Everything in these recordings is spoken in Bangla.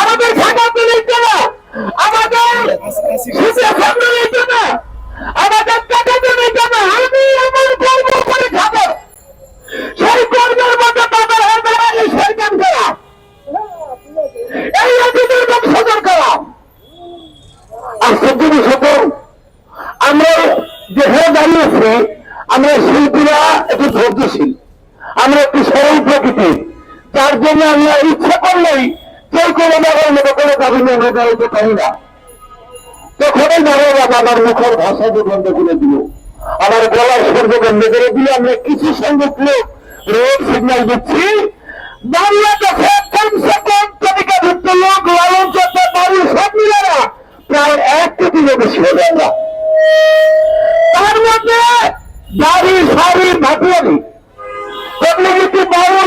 আমাদের খাবার নিতে না আমাদের শীতের খাদ্য নিতে না আমাদের টাকা নিতে না আমি আমার গর্ব করে খাব সেই গর্বের মধ্যে তাদের এই সরকার করা। এই অতীতের বংশধর করা। আর সত্যি সত্য আমরা যেখানে দাঁড়িয়েছি আমরা শিল্পীরা একটু ধৈর্যশীল। নিয়ে পারি না। দাঁড়াবো আমার মুখের ভাষা বন্ধ করে দিল। আমার গলার স্বর্গ বন্ধ করে দিলে। আমরা কিছু সংখ্যক রোড সিগন্যাল দিচ্ছি। বাংলাদেশে কমসে কম তালিকাভুক্ত লোক, লালন সব প্রায় এক কোটিরও বেশি হবে আমরা। তার মধ্যে দাড়ি শাড়ি ভাটিয়ারি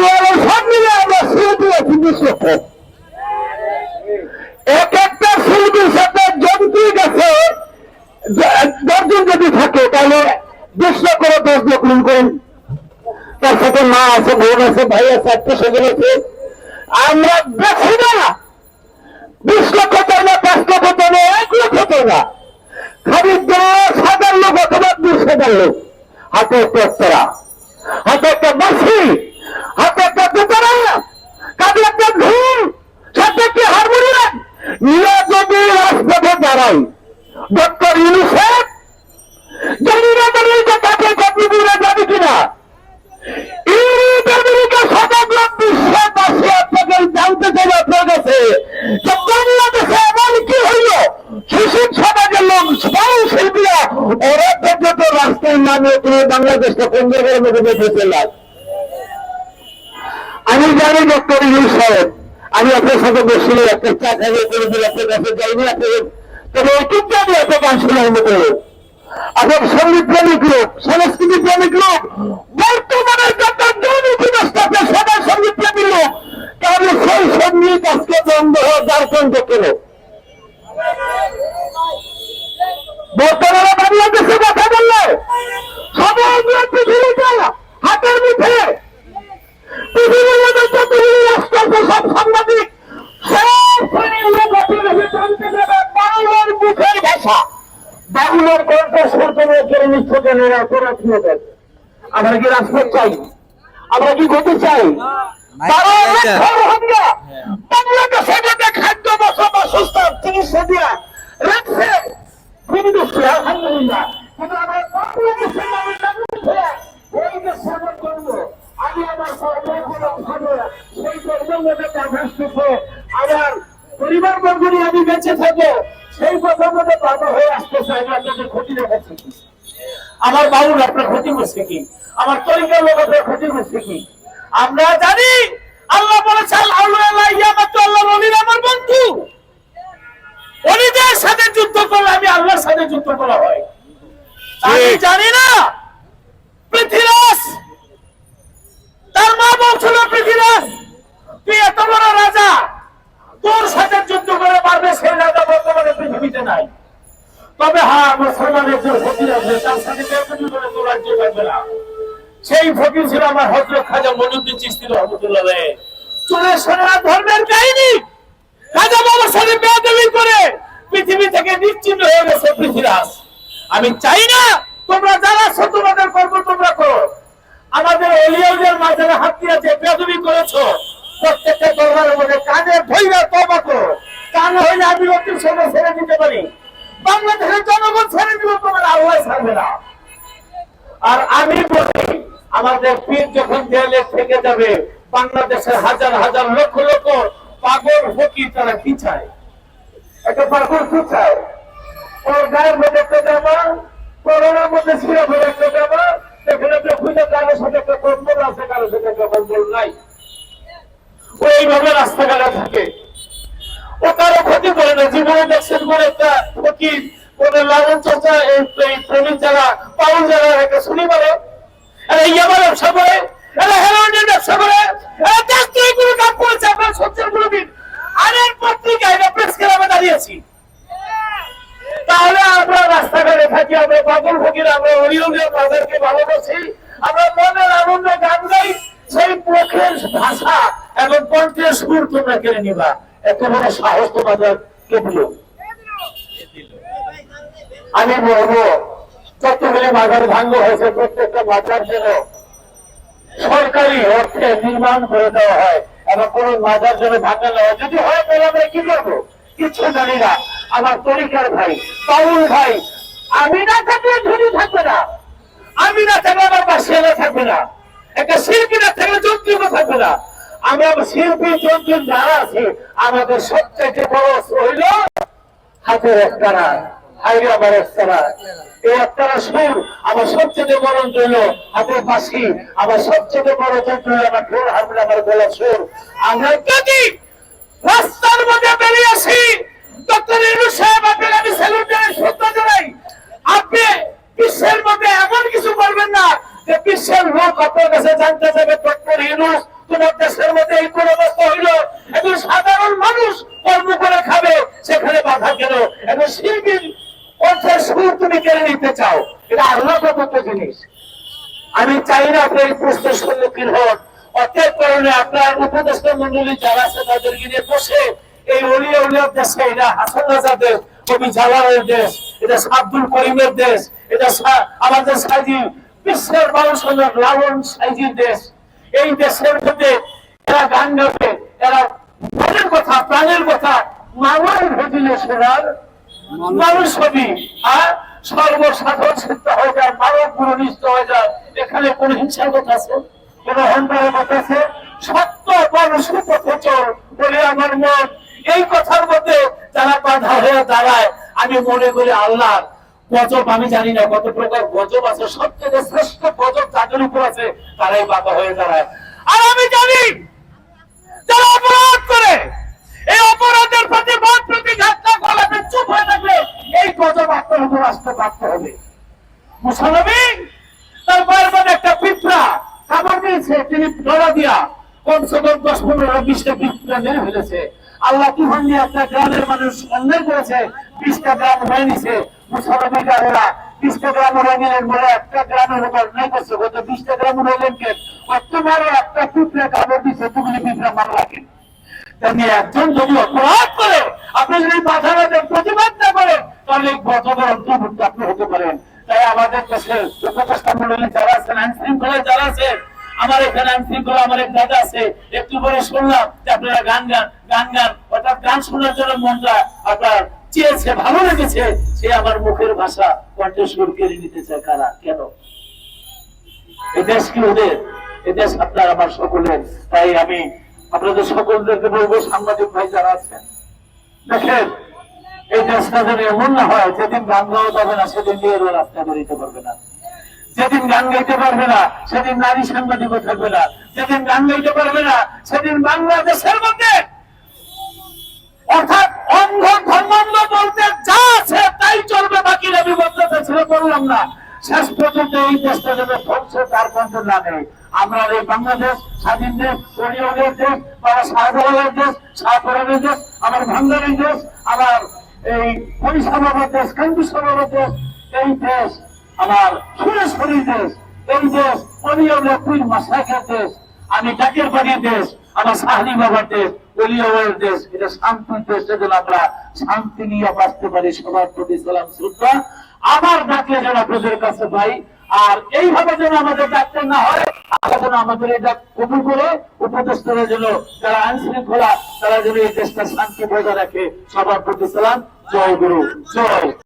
লালন সব মিলে আমরা শিল্পী আছি বিশ এক একটা শিল্পীর সাথে জন্তুই গেছে। দশজন যদি থাকে, তাহলে দেড়শো করে দশ লোক গুণ করেন। তার সাথে মা আছে, বোন আছে, ভাই আছে, আত্মীয় স্বজন আছে। আমরা দেখি না। বিশ লক্ষ না পাঁচ লক্ষ না এক লক্ষ না খালি দশ হাজার লোক অথবা বিশ হাজার লোক। হাতে একটা অস্তরা হাতে একটা বাসি হাতে একটা দোতারা কাঁধে একটা ঢোল সাথে একটি হারমোনিয়াম নিয়ে যদি ডক্টর ইউনিসেফ জানি না জানি যে কপি দিয়ে যাবে কিনা? ইউরোপ, আমেরিকা সমগ্র জানতে চাই আপনার কাছে যে বাংলাদেশে এমন কি হইল শিশু সমাজের লোক শিল্পীরা, ওরা পর্যন্ত তুমি বাংলাদেশকে আমি জানি ডক্টর ইউ আমি আপনার সাথে বসলে একটা চা করে দিলে আপনার কাছে যাইনি আপনাকে তবে জানি এত গান শোনার মতো আপনার সংগীত প্রেমিক লোক সংস্কৃতি প্রেমিক লোক বর্তমানের সবাই সংগীত প্রেমিক লোক তাহলে সেই সংগীত আজকে বন্ধ দর্শন পর্যন্ত কেন বাংলার কণ্ঠস্বর করে কেড়ে নিচ্ছে কেন আমরা কি রাজপথ চাই? আমরা কি গতি চাই? তারা অনেক সর্বহাঙ্গা বাংলাদেশে যাতে খাদ্য বসা বাসস্থান চিকিৎসা দিয়া রাখছে খুবই দুঃখী আলহামদুলিল্লাহ। কিন্তু আমার বাংলাদেশের মানুষ এই যে সেবা করব আমি আমার কর্মগুলো ভালো সেই কর্মগুলোকে আমার পরিবার বর্গ আমি বেঁচে থাকব। সেই কথা মতো বাবা হয়ে আসতেছে না আপনাদের ক্ষতি দেখাচ্ছে কি? আমার বাবুর আপনার ক্ষতি করছে কি? আমার তরিকার লোক আপনার ক্ষতি করছে কি? আমরা জানি আল্লাহ বলেছে আল্লাহ আল্লাহ আল্লাহ অলির আমার বন্ধু। অলিদের সাথে যুদ্ধ করলে আমি আল্লাহর সাথে যুদ্ধ করা হয়। আমি জানি না পৃথিরাজ তার মা বলছিল পৃথিরাজ তুই এত বড় রাজা তোর সাথে যুদ্ধ করে পারবে সেই রাজা বর্তমানে পৃথিবীতে নাই তবে হ্যাঁ মুসলমানের যে ফকির আছে, তার সাথে কেউ যদি করে তো রাজ্য পারবে না। সেই ফকির ছিল আমার হজরত খাজা মনুদ্দিন চিস্তি রহমতুল্লাহ। চলে সোনা ধর্মের কাহিনী। খাজা বাবা সাথে বেয়াদবি করে পৃথিবী থেকে নিশ্চিন্ন হয়ে গেছে পৃথিবীরাজ। আমি চাই না তোমরা যারা তোমাদের কর্ম তোমরা করো। আমাদের এলিয়াউদের মাঝে হাত দিয়ে যে বেদবি করেছ, প্রত্যেকটা দরবারের মধ্যে কানে ধৈর্য তবা করো। কানে হইলে আমি অতি সময় ছেড়ে দিতে পারি। বাংলাদেশের জনগণ ছেড়ে দিল তোমার আল্লাহ ছাড়বে না। আর আমি বলি, আমাদের পীর যখন দেয়ালে থেকে যাবে, বাংলাদেশের হাজার হাজার লক্ষ লক্ষ পাগল ফকির, তারা কি চায়? একটা পাগল কি চায়? ওর গায়ের মধ্যে একটা জামা, করোনার মধ্যে একটা জামা এখানে কারোর সাথে একটা কম্বল আছে সাথে একটা কম্বল নাই। ও এইভাবে রাস্তাঘাটে থাকে। ও কারও ক্ষতি করে না, জীবনে দেখছেন কোন একটা ফকির কোন লালন চর্চা এই এই যারা পাউল যারা একটা শুনি বলে এরা ইয়াবা ব্যবসা করে এরা হেরোইনের ব্যবসা করে। এরা ডাক্তারি কোনো কাম করেছে আপনার সত্যের কোনো দিন আরেক পত্রিকায় প্রেস ক্লাবে দাঁড়িয়েছি তাহলে আমরা রাস্তাঘাটে থাকি, আমরা পাগল ফকির, আমরা অরিয়নের তাদেরকে ভালোবাসি, আমরা মনের আনন্দ গান গাই। সেই মুখের ভাষা এবং কণ্ঠের সুর তোমরা কেড়ে নিবা। এত বড় সাহস তোমাদের কে দিল। আমি বলব যতগুলি মাজার ভাঙ্গ হয়েছে, প্রত্যেকটা মাজার যেন সরকারি অর্থে নির্মাণ করে দেওয়া হয়, এবং কোন মাজার যেন ভাঙা না হয়। যদি হয়, তাহলে আমরা কি করব? কিছু জানি না। আমার তরিকার ভাই, পাউল ভাই, আমি না থাকলে ধনী থাকবে না। আমি না থাকলে আমার পাশে থাকবে না। একটা শিল্পী না থাকলে যন্ত্রীও থাকবে না। আমরা শিল্পী যন্ত্রী যারা আছি, আমাদের সবচেয়ে বড় হইল হাতের একটানা হাইরে আমার একটানা এই একটানা সুর আমার সবচেয়ে বড় জন্য হাতের পাশি আমার সবচেয়ে বড় যন্ত্র আমার ঢোল হারমোন আমার গলা সুর আমরা যদি রাস্তার মধ্যে বেরিয়ে আসি, ডক্টর ইনু সাহেব, আপনাকে আমি স্যালুট জানাই শ্রদ্ধা জানাই। আপনি বিশ্বের মধ্যে এমন কিছু করবেন না যে বিশ্বের লোক আপনার কাছে জানতে যাবে ডক্টর ইনুস তোমার দেশের মধ্যে এই কোন অবস্থা হইল একজন সাধারণ মানুষ কর্ম করে খাবে সেখানে বাধা কেন একজন শিল্পী অর্থের সুর তুমি কেড়ে নিতে চাও এটা আল্লাহ প্রদত্ত জিনিস আমি চাই না আপনি এই প্রশ্নের সম্মুখীন হন অতএব কারণে আপনার মন্ডলী যারা আছে, তাদেরকে নিয়ে বসে এই অলিয়া উলিয়ার দেশে এটা হাসান রাজাদের কবি জালালের দেশ, এটা আব্দুল করিমের দেশ, এটা আমাদের সাইজি বিশ্বের মানুষের লালন সাইজির দেশ। এই দেশের মধ্যে এরা গান গাবে, এরা মনের কথা, প্রাণের কথা মানুষ ভজিলে শোনার মানুষ হবি। আর সর্বসাধারণ সিদ্ধ হয়ে যায়, মানব গুরু হয়ে যায়। এখানে কোন হিংসার কথা আছে? এই কথার মধ্যে হয়ে দাঁড়ায়, আমি মনে করি আল্লাহ গজব, আমি জানি না কত প্রকার গজব আছে, সবচেয়ে শ্রেষ্ঠ গজব যাদের উপর আছে, তারাই বাধা হয়ে দাঁড়ায়। আর আমি জানি যারা অপরাধ করে, এই অপরাধের প্রতি বাদ প্রতিঘাত হয়ে থাকলে এই হবে। একটা দিয়েছে তিনি ধরা দিয়া কমসে কম দশ পনেরো, বিশটা ফেলেছে আল্লাহ কি গ্রামের মানুষ অন্যায় করেছে? বিশটা গ্রাম হয়ে নিছে। একজন যদি অপরাধ করে, আপনি যদি বাধা প্রতিবাদ না করেন, তাহলে অন্তর্ভুক্ত আপনি হতে পারেন। তাই আমাদের দেশের যারা আছেন আইন শৃঙ্খলায় যারা আছেন আমার এখানে আইন শৃঙ্খলা আমার এক দাদা আছে, একটু পরে শুনলাম যে আপনারা গান গান গান গান, অর্থাৎ গান শোনার জন্য মনটা আপনার চেয়েছে, ভালো লেগেছে, সে আমার মুখের ভাষা কণ্ঠস্বর কেড়ে নিতে চায় কারা, কেন? এই দেশ কি ওদের? এই দেশ আপনার আমার সকলের। তাই আমি আপনাদের সকলদেরকে বলব, সাংবাদিক ভাই যারা আছেন, দেখেন, এই দেশটা যেন এমন না হয়, যেদিন গান গাওয়া যাবে না, সেদিন মেয়েরও রাস্তা বেরোতে পারবে না। যেদিন গান গাইতে পারবে না, সেদিন নারী সাংবাদিকও থাকবে না। যেদিন গান গাইতে পারবে না, সেদিন বাংলাদেশের মধ্যে অর্থাৎ অন্ধ ধর্মান্ধ বলতে যা আছে তাই চলবে, বাকি আমি বলতে ছিল বললাম না। শেষ পর্যন্ত এই দেশটা যাবে ধ্বংস, তার পর্যন্ত না নেই। আমরা এই বাংলাদেশ, স্বাধীন দেশ শরীয়তের দেশ বাবা শাহজালালের দেশ, শাহপুরানের দেশ, আমার ভাঙ্গারের দেশ, আমার এই পরিষেবার দেশ কান্দি সভাবের দেশ, এই দেশ আমার সুরেশ্বরীর দেশ, এই দেশ অনিয়মের কুই মাসাকের দেশ, আমি ডাকের বাড়ির দেশ, আমার সাহানি বাবার দেশ অলিয়াওয়ের দেশ, এটা শান্তির দেশ যেন আমরা শান্তি নিয়ে বাঁচতে পারি, সবার প্রতি সালাম, শ্রদ্ধা। আবার ডাকলে যেন আপনাদের কাছে পাই, আর এইভাবে যেন আমাদের ডাকতে না হয়, আল্লাহ আমাদের এটা কবুল করে, উপদেষ্টারা যেন যারা আইন শৃঙ্খলা, তারা যেন এই দেশটা শান্তি বজায় রাখে, সবার প্রতি সালাম। জয় গুরু, জয়।